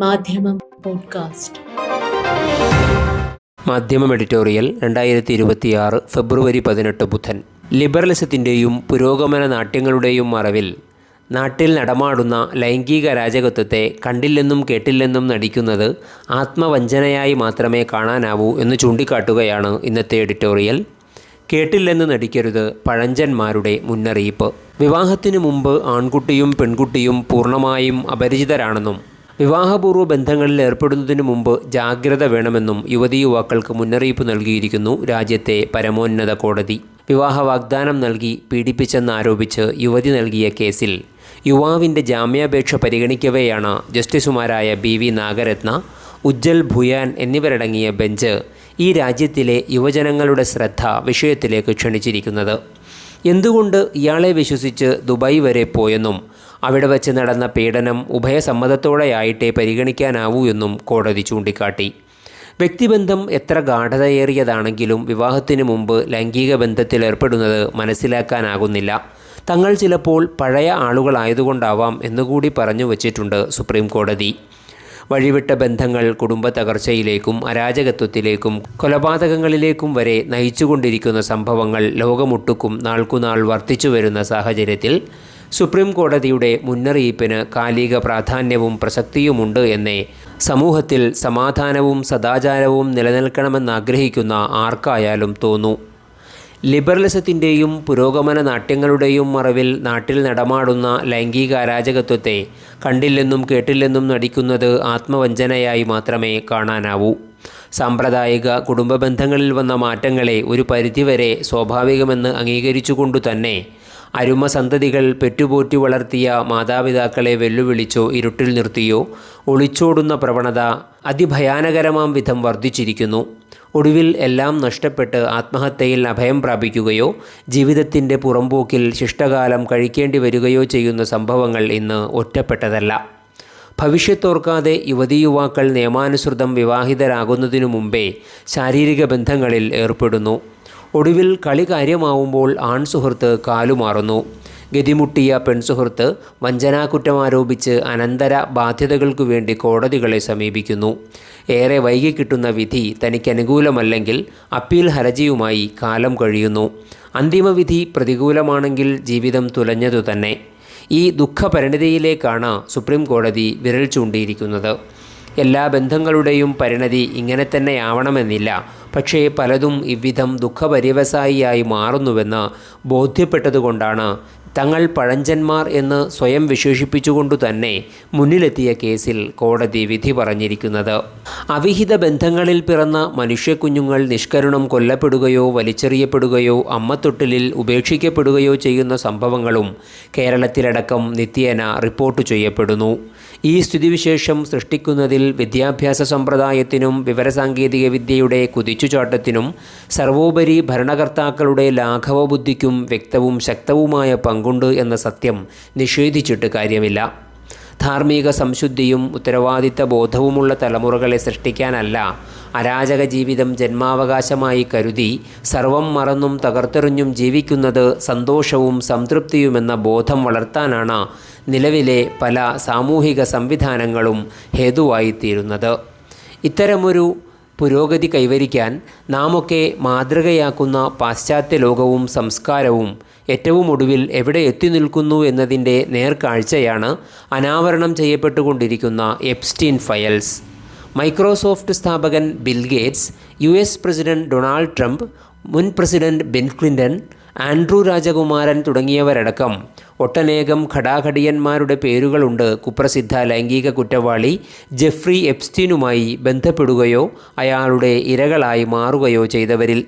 മാധ്യമം പോഡ്കാസ്റ്റ്. മാധ്യമം എഡിറ്റോറിയൽ രണ്ടായിരത്തി ഇരുപത്തിയാറ് ഫെബ്രുവരി പതിനെട്ട് ബുധൻ. ലിബറലിസത്തിന്റെയും പുരോഗമന നാട്യങ്ങളുടെയും മറവിൽ നാട്ടിൽ നടമാടുന്ന ലൈംഗിക രാജകത്വത്തെ കണ്ടില്ലെന്നും കേട്ടില്ലെന്നും നടിക്കുന്നത് ആത്മവഞ്ചനയായി മാത്രമേ കാണാനാവൂ എന്ന് ചൂണ്ടിക്കാട്ടുകയാണ് ഇന്നത്തെ എഡിറ്റോറിയൽ. കേട്ടില്ലെന്ന് നടിക്കരുത് പഴഞ്ചന്മാരുടെ മുന്നറിയിപ്പ്. വിവാഹത്തിനു മുമ്പ് ആൺകുട്ടിയും പെൺകുട്ടിയും പൂർണമായും അപരിചിതരാണെന്നും വിവാഹപൂർവ ബന്ധങ്ങളിൽ ഏർപ്പെടുന്നതിനു മുമ്പ് ജാഗ്രത വേണമെന്നും യുവതി യുവാക്കൾക്ക് മുന്നറിയിപ്പ് നൽകിയിരിക്കുന്നു രാജ്യത്തെ പരമോന്നത കോടതി. വിവാഹ വാഗ്ദാനം നൽകി പീഡിപ്പിച്ചെന്നാരോപിച്ച് യുവതി നൽകിയ കേസിൽ യുവാവിന്റെ ജാമ്യാപേക്ഷ പരിഗണിക്കവെയാണ് ജസ്റ്റിസുമാരായ ബി വി നാഗരത്ന ഉജ്ജൽ ഭുയാൻ എന്നിവരടങ്ങിയ ബെഞ്ച് ഈ രാജ്യത്തിലെ യുവജനങ്ങളുടെ ശ്രദ്ധ വിഷയത്തിലേക്ക് ക്ഷണിച്ചിരിക്കുന്നത്. എന്തുകൊണ്ട് ഇയാളെ വിശ്വസിച്ച് ദുബായ് വരെ പോയെന്നും അവിടെ വച്ച് നടന്ന പീഡനം ഉഭയസമ്മതത്തോടെയായിട്ടേ പരിഗണിക്കാനാവൂ എന്നും കോടതി ചൂണ്ടിക്കാട്ടി. വ്യക്തിബന്ധം എത്ര ഗാഠതയേറിയതാണെങ്കിലും വിവാഹത്തിനു മുമ്പ് ലൈംഗിക ബന്ധത്തിൽ ഏർപ്പെടുന്നത് മനസ്സിലാക്കാനാകുന്നില്ല. തങ്ങൾ ചിലപ്പോൾ പഴയ ആളുകളായതുകൊണ്ടാവാം എന്നുകൂടി പറഞ്ഞു വച്ചിട്ടുണ്ട് സുപ്രീം കോടതി വഴിവിട്ട ബന്ധങ്ങൾ കുടുംബ തകർച്ചയിലേക്കും അരാജകത്വത്തിലേക്കും കൊലപാതകങ്ങളിലേക്കും വരെ നയിച്ചുകൊണ്ടിരിക്കുന്ന സംഭവങ്ങൾ ലോകമൊട്ടുക്കും നാൾക്കുനാൾ വർദ്ധിച്ചു വരുന്ന സാഹചര്യത്തിൽ സുപ്രീം കോടതിയുടെ മുന്നറിയിപ്പിന് കാലിക പ്രാധാന്യവും പ്രസക്തിയുമുണ്ട് എന്നേ സമൂഹത്തിൽ സമാധാനവും സദാചാരവും നിലനിൽക്കണമെന്നാഗ്രഹിക്കുന്ന ആർക്കായാലും തോന്നൂ. ലിബറലിസത്തിന്റെയും പുരോഗമന നാട്യങ്ങളുടെയും മറവിൽ നാട്ടിൽ നടമാടുന്ന ലൈംഗിക അരാജകത്വത്തെ കണ്ടില്ലെന്നും കേട്ടില്ലെന്നും നടിക്കുന്നത് ആത്മവഞ്ചനയായി മാത്രമേ കാണാനാവൂ. സാമ്പ്രദായിക കുടുംബ ബന്ധങ്ങളിൽ വന്ന മാറ്റങ്ങളെ ഒരു പരിധിവരെ സ്വാഭാവികമെന്ന് അംഗീകരിച്ചുകൊണ്ടു തന്നെ അരുമ സന്തതികൾ പെറ്റുപോറ്റി വളർത്തിയ മാതാപിതാക്കളെ വെല്ലുവിളിച്ചോ ഇരുട്ടിൽ നിർത്തിയോ ഒളിച്ചോടുന്ന പ്രവണത അതിഭയാനകരമാം വിധം വർദ്ധിച്ചിരിക്കുന്നു. ഒടുവിൽ എല്ലാം നഷ്ടപ്പെട്ട് ആത്മഹത്യയിൽ അഭയം പ്രാപിക്കുകയോ ജീവിതത്തിന്റെ പുറംപോക്കിൽ ശിഷ്ടകാലം കഴിക്കേണ്ടി വരികയോ ചെയ്യുന്ന സംഭവങ്ങൾ ഇന്ന് ഒറ്റപ്പെട്ടതല്ല. ഭവിഷ്യത്തോർക്കാതെ യുവതി യുവാക്കൾ നിയമാനുസൃതം വിവാഹിതരാകുന്നതിനു മുമ്പേ ശാരീരിക ബന്ധങ്ങളിൽ ഏർപ്പെടുന്നു. ഒടുവിൽ കളി കാര്യമാവുമ്പോൾ ആൺ സുഹൃത്ത് കാലുമാറുന്നു ഗതിമുട്ടിയ പെൺസുഹൃത്ത് വഞ്ചനാകുറ്റം ആരോപിച്ച് അനന്തര ബാധ്യതകൾക്കു വേണ്ടി കോടതികളെ സമീപിക്കുന്നു. ഏറെ വൈകി കിട്ടുന്ന വിധി തനിക്ക് അനുകൂലമല്ലെങ്കിൽ അപ്പീൽ ഹർജിയുമായി കാലം കഴിയുന്നു. അന്തിമവിധി പ്രതികൂലമാണെങ്കിൽ ജീവിതം തുലഞ്ഞതുതന്നെ. ഈ ദുഃഖപരിണിതിയിലേക്കാണ് സുപ്രീം കോടതി വിരൽ ചൂണ്ടിയിരിക്കുന്നത്. എല്ലാ ബന്ധങ്ങളുടെയും പരിണതി ഇങ്ങനെ തന്നെയാവണമെന്നില്ല പക്ഷേ പലതും ഇவ்விധം ദുഃഖപര്യവസായിയായി മാറുന്നുവെന്ന് ബോധ്യപ്പെട്ടതുകൊണ്ടാണ് തങ്ങൾ പഴഞ്ചന്മാർ എന്ന് സ്വയം വിശേഷിപ്പിച്ചുകൊണ്ടു തന്നെ മുന്നിലെത്തിയ കേസിൽ കോടതി വിധി പറഞ്ഞിരിക്കുന്നത്. അവിഹിത ബന്ധങ്ങളിൽ പിറന്ന മനുഷ്യക്കുഞ്ഞുങ്ങൾ നിഷ്കരുണം കൊല്ലപ്പെടുകയോ വലിച്ചെറിയപ്പെടുകയോ അമ്മത്തൊട്ടിലിൽ ഉപേക്ഷിക്കപ്പെടുകയോ ചെയ്യുന്ന സംഭവങ്ങളും കേരളത്തിലടക്കം നിത്യേന റിപ്പോർട്ട് ചെയ്യപ്പെടുന്നു. ഈ സ്ഥിതിവിശേഷം സൃഷ്ടിക്കുന്നതിൽ വിദ്യാഭ്യാസ സമ്പ്രദായത്തിനും വിവരസാങ്കേതിക വിദ്യയുടെ കുതിച്ചുചാട്ടത്തിനും സർവോപരി ഭരണകർത്താക്കളുടെ ലാഘവബുദ്ധിക്കും വ്യക്തവും ശക്തവുമായ പങ്കുണ്ട് എന്ന സത്യം നിഷേധിച്ചിട്ട് കാര്യമില്ല. ധാർമ്മിക സംശുദ്ധിയും ഉത്തരവാദിത്ത ബോധവുമുള്ള തലമുറകളെ സൃഷ്ടിക്കാനല്ല അരാജക ജീവിതം ജന്മാവകാശമായി കരുതി സർവം മറന്നും തകർത്തെറിഞ്ഞും ജീവിക്കുന്നത് സന്തോഷവും സംതൃപ്തിയുമെന്ന ബോധം വളർത്താനാണ് നിലവിലെ പല സാമൂഹിക സംവിധാനങ്ങളും ഹേതുവായിത്തീരുന്നത്. ഇത്തരമൊരു പുരോഗതി കൈവരിക്കാൻ നാമൊക്കെ മാതൃകയാക്കുന്ന പാശ്ചാത്യ ലോകവും സംസ്കാരവും ഏറ്റവും ഒടുവിൽ എവിടെ എത്തി നിൽക്കുന്നു എന്നതിന്റെ നേർക്കാഴ്ചയാണ് അനാവരണം ചെയ്യപ്പെട്ടുകൊണ്ടിരിക്കുന്ന എപ്സ്റ്റീൻ ഫയൽസ്. മൈക്രോസോഫ്റ്റ് സ്ഥാപകൻ Bill Gates U S president Donald Trump മുൻ പ്രസിഡന്റ് ബിൽ ക്ലിന്റൺ ആൻഡ്രൂ രാജകുമാരൻ തുടങ്ങിയവരടക്കം ഒട്ടനേകം ഘടാഘടിയന്മാരുടെ പേരുകളുണ്ട്. കുപ്രസിദ്ധ ലൈംഗിക കുറ്റവാളി ജെഫ്രി എപ്സ്റ്റീനുമായി ബന്ധപ്പെടുകയോ അയാളുടെ ഇരകളായി മാറുകയോ ചെയ്തവരിൽ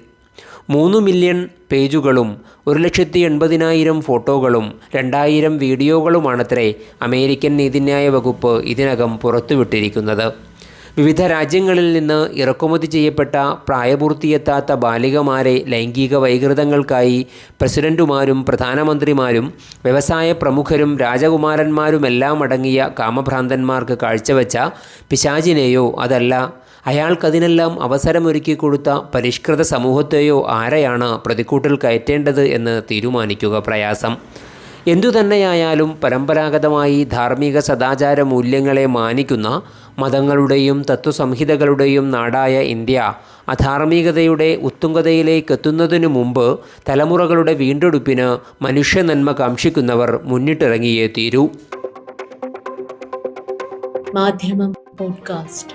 മൂന്ന് മില്യൺ പേജുകളും ഒരു ലക്ഷത്തി എൺപതിനായിരം ഫോട്ടോകളും രണ്ടായിരം വീഡിയോകളുമാണത്രേ അമേരിക്കൻ നീതിന്യായ വകുപ്പ് ഇതിനകം പുറത്തുവിട്ടിരിക്കുന്നത്. വിവിധ രാജ്യങ്ങളിൽ നിന്ന് ഇറക്കുമതി ചെയ്യപ്പെട്ട പ്രായപൂർത്തിയെത്താത്ത ബാലികമാരെ ലൈംഗിക വൈകൃതങ്ങൾക്കായി പ്രസിഡന്റുമാരും പ്രധാനമന്ത്രിമാരും വ്യവസായ പ്രമുഖരും രാജകുമാരന്മാരുമെല്ലാം അടങ്ങിയ കാമഭ്രാന്തന്മാർക്ക് കാഴ്ചവെച്ച പിശാചിനെയോ അതല്ല അയാൾക്കതിനെല്ലാം അവസരമൊരുക്കി കൊടുത്ത പരിഷ്കൃത സമൂഹത്തെയോ ആരെയാണ് പ്രതിക്കൂട്ടിൽ കയറ്റേണ്ടത് എന്ന് തീരുമാനിക്കുക പ്രയാസം. എന്തുതന്നെയായാലും പരമ്പരാഗതമായി ധാർമ്മിക സദാചാര മൂല്യങ്ങളെ മാനിക്കുന്ന മതങ്ങളുടെയും തത്വസംഹിതകളുടെയും നാടായ ഇന്ത്യ അധാർമികതയുടെ ഉത്തുംഗതയിലേക്കെത്തുന്നതിനു മുമ്പ് തലമുറകളുടെ വീണ്ടെടുപ്പിന് മനുഷ്യനന്മ കാംക്ഷിക്കുന്നവർ മുന്നിട്ടിറങ്ങിയേ തീരൂ. മാധ്യമം പോഡ്കാസ്റ്റ്.